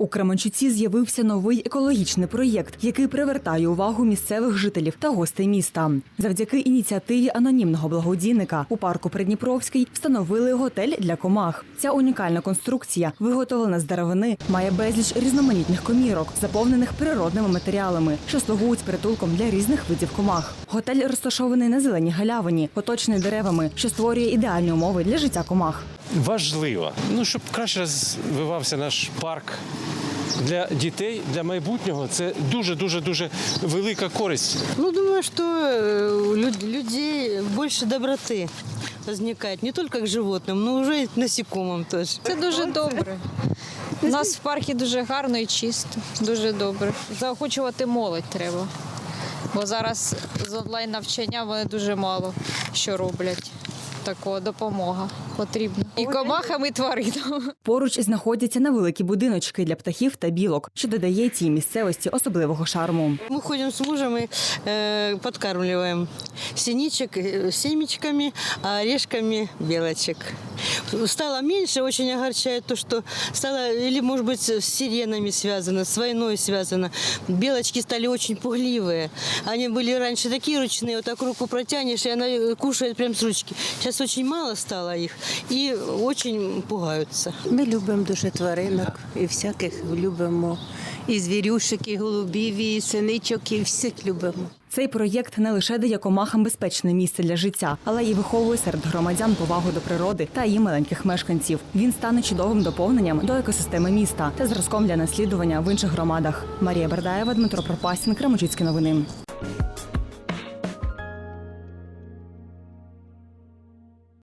У Кременчуці з'явився новий екологічний проєкт, який привертає увагу місцевих жителів та гостей міста. Завдяки ініціативі анонімного благодійника у парку Придніпровський встановили готель для комах. Ця унікальна конструкція, виготовлена з деревини, має безліч різноманітних комірок, заповнених природними матеріалами, що слугують притулком для різних видів комах. Готель розташований на зеленій галявині, оточений деревами, що створює ідеальні умови для життя комах важливо. Ну, щоб краще розвивався наш парк. Для дітей, для майбутнього це дуже дуже дуже велика користь. Ну, думаю, что э, у люд- людей больше доброты возникает не только к животным, но уже и к насекомым тоже. Це дуже добре. У нас в парку дуже гарно і чисто, дуже добре. Заохочувати молодь треба. Бо зараз з онлайн навчання вони дуже мало що роблять. Такого допомога потрібна. І комахам, і тваринам. Поруч знаходяться невеликі будиночки для птахів та білок, що додає цій місцевості особливого шарму. Мы ходим с мужем и э, подкармливаем синичек э, семечками, а орешками белочек. Стало меньше, очень огорчает то, что стало, или может быть с сиренами связано, с войной связано. Белочки стали очень пугливые. Они были раньше такие ручные, вот так руку протянешь, и она э, кушает прям с ручки. Сейчас очень мало стало их и очень пугаются. Ми любимо дуже тваринок і всяких любимо. І звірюшек, і голубів, і синичок, і всіх любимо. Цей проєкт не лише дає комахам безпечне місце для життя, але й виховує серед громадян повагу до природи та її маленьких мешканців. Він стане чудовим доповненням до екосистеми міста та зразком для наслідування в інших громадах. Марія Бердаєва, Дмитро Пропасін, Кременчуцькі новини.